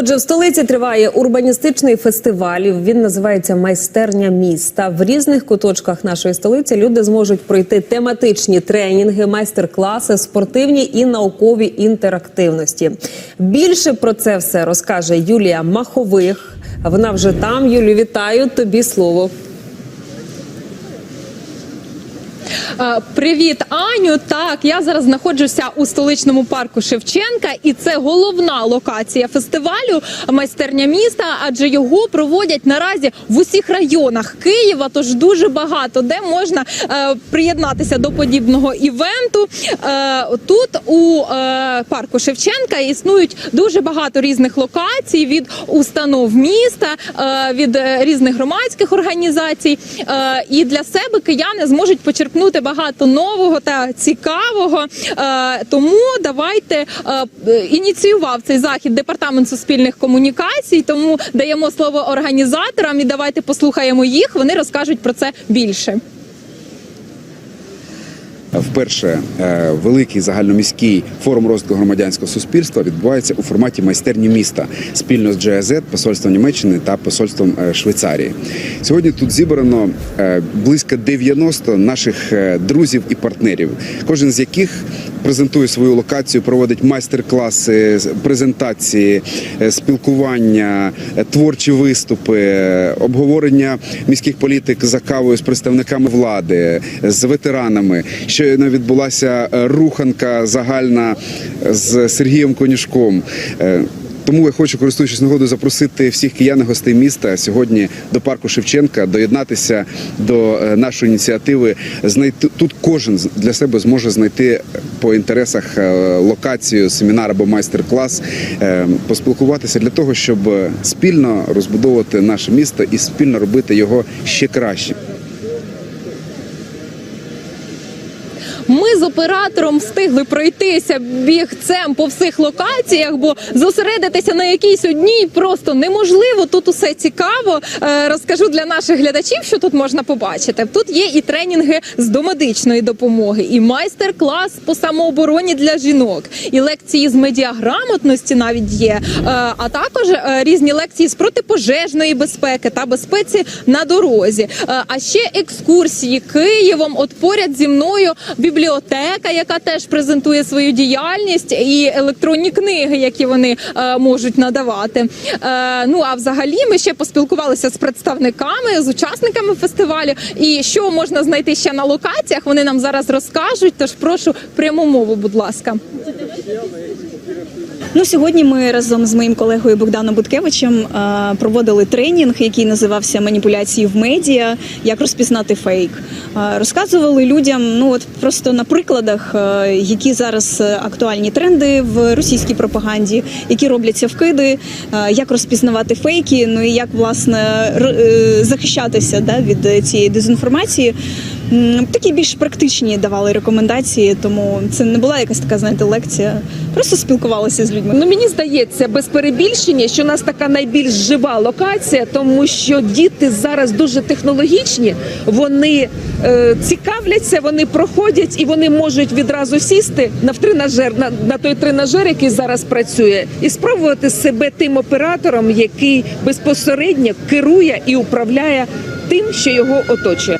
Отже, в столиці триває урбаністичний фестиваль. Він називається Майстерня міста. В різних куточках нашої столиці люди зможуть пройти тематичні тренінги, майстер-класи, спортивні і наукові інтерактивності. Більше про це все розкаже Юлія Махових. Вона вже там. Юлію, вітаю. Тобі слово. Е, Привіт, Аню. Так, я зараз знаходжуся у столичному парку Шевченка, і це головна локація фестивалю майстерня міста, адже його проводять наразі в усіх районах Києва. Тож дуже багато де можна е, приєднатися до подібного івенту. Е, тут у е, парку Шевченка існують дуже багато різних локацій від установ міста, е, від е, різних громадських організацій. Е, і для себе кияни зможуть почерпнути багато нового та цікавого. Е, тому давайте е, ініціював цей захід департамент суспільних комунікацій. Тому даємо слово організаторам і давайте послухаємо їх. Вони розкажуть про це більше. Вперше е, великий загальноміський форум розвитку громадянського суспільства відбувається у форматі майстерні міста спільно з GIZ, посольством Німеччини та посольством е, Швейцарії. Сьогодні тут зібрано е, близько 90 наших друзів і партнерів, кожен з яких презентує свою локацію, проводить майстер-класи, презентації, е, спілкування, е, творчі виступи, е, обговорення міських політик за кавою з представниками влади, з ветеранами. Щойно відбулася руханка загальна з Сергієм Конюшком. Тому я хочу, користуючись нагодою, запросити всіх киян і гостей міста сьогодні до парку Шевченка, доєднатися до е, нашої ініціативи. Знайти тут кожен для себе зможе знайти по інтересах е, локацію, семінар або майстер-клас, е, поспілкуватися для того, щоб спільно розбудовувати наше місто і спільно робити його ще краще. Ми з оператором встигли пройтися бігцем по всіх локаціях, бо зосередитися на якійсь одній просто неможливо. Тут усе цікаво. Е, Розкажу для наших глядачів, що тут можна побачити. Тут є і тренінги з домедичної допомоги, і майстер-клас по самообороні для жінок, і лекції з медіаграмотності навіть є. Е, А також е, різні лекції з протипожежної безпеки та безпеці на дорозі. А ще екскурсії Києвом. От поряд зі мною бібліотека, яка теж презентує свою діяльність, і електронні книги, які вони е, можуть надавати. Е, ну а взагалі ми ще поспілкувалися з представниками, з учасниками фестивалю. І що можна знайти ще на локаціях? Вони нам зараз розкажуть. Тож прошу пряму мову, будь ласка. Ну, сьогодні ми разом з моїм колегою Богданом Буткевичем е, проводили тренінг, який називався Маніпуляції в медіа, як розпізнати фейк. Е, Розказували людям, ну от просто на прикладах, е, які зараз актуальні тренди в російській пропаганді, які робляться вкиди, як розпізнавати фейки, ну і як власне захищатися да, від цієї дезінформації. Такі більш практичні давали рекомендації, тому це не була якась така, знаєте, лекція. Просто спілкувалися з людьми. Ну мені здається, без перебільшення, що у нас така найбільш жива локація, тому що діти зараз дуже технологічні, вони е, цікавляться, вони проходять і вони можуть відразу сісти на тренажер, на, на той тренажер, який зараз працює, і спробувати себе тим оператором, який безпосередньо керує і управляє тим, що його оточує.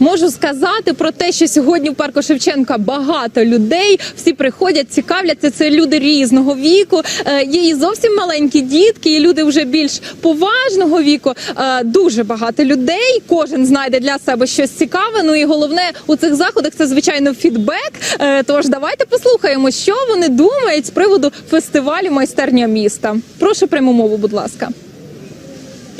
Можу сказати про те, що сьогодні в парку Шевченка багато людей. Всі приходять, цікавляться. Це люди різного віку. Е, Є і зовсім маленькі дітки, і люди вже більш поважного віку. Е, Дуже багато людей. Кожен знайде для себе щось цікаве. Ну і головне у цих заходах це звичайно фідбек. Е, Тож давайте послухаємо, що вони думають з приводу фестивалю майстерня міста. Прошу пряму мову, будь ласка.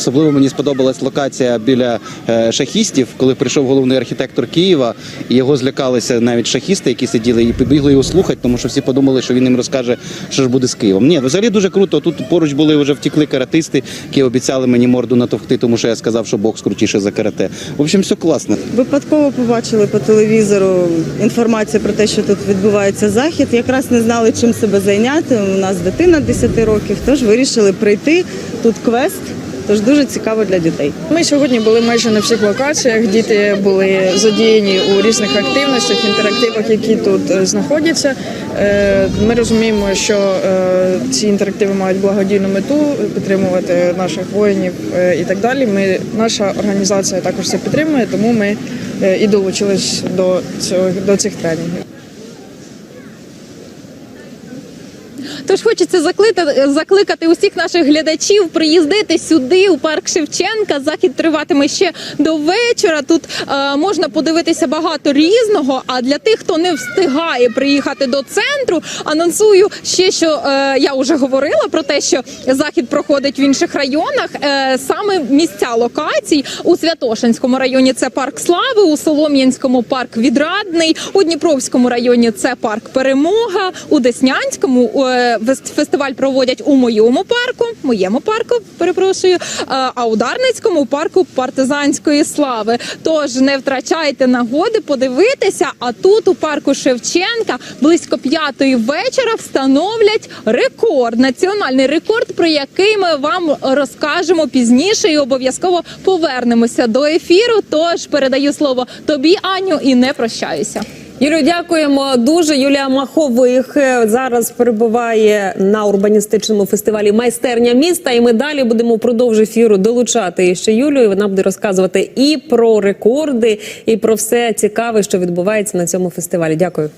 Особливо мені сподобалась локація біля е, шахістів, коли прийшов головний архітектор Києва, і його злякалися навіть шахісти, які сиділи, і побігли його слухати, тому що всі подумали, що він їм розкаже, що ж буде з Києвом. Ні, взагалі дуже круто. Тут поруч були вже втікли каратисти, які обіцяли мені морду натовхти, тому що я сказав, що бокс крутіше за карате. В общем, все класно. Випадково побачили по телевізору інформацію про те, що тут відбувається захід. Якраз не знали, чим себе зайняти. У нас дитина 10 років, тож вирішили прийти. Тут квест. Тож дуже цікаво для дітей. Ми сьогодні були майже на всіх локаціях. Діти були задіяні у різних активностях, інтерактивах, які тут е, знаходяться. Е, Ми розуміємо, що е, ці інтерактиви мають благодійну мету підтримувати наших воїнів і так далі. Ми наша організація також це підтримує, тому ми і долучились до цього до цих тренінгів. Тож хочеться закликати, закликати усіх наших глядачів приїздити сюди, у парк Шевченка. Захід триватиме ще до вечора. Тут е, можна подивитися багато різного. А для тих, хто не встигає приїхати до центру, анонсую ще, що е, я вже говорила про те, що захід проходить в інших районах. Е, саме місця локацій у Святошинському районі це парк Слави, у Солом'янському парк Відрадний, у Дніпровському районі це парк Перемога, у Деснянському е, фестиваль проводять у моєму парку, моєму парку, перепрошую, е, а у Дарницькому парку партизанської слави. Тож не втрачайте нагоди подивитися. А тут у парку Шевченка близько п'ятої вечора встановлять рекорд, національний рекорд, про який ми вам розкажемо пізніше і обов'язково повернемося до ефіру. Тож передаю слово тобі, Аню, і не прощаюся. Юлію, дякуємо дуже. Юлія Махових е, зараз перебуває на урбаністичному фестивалі Майстерня міста. І ми далі будемо впродовж ефіру долучати ще Юлію. Вона буде розказувати і про рекорди, і про все цікаве, що відбувається на цьому фестивалі. Дякую.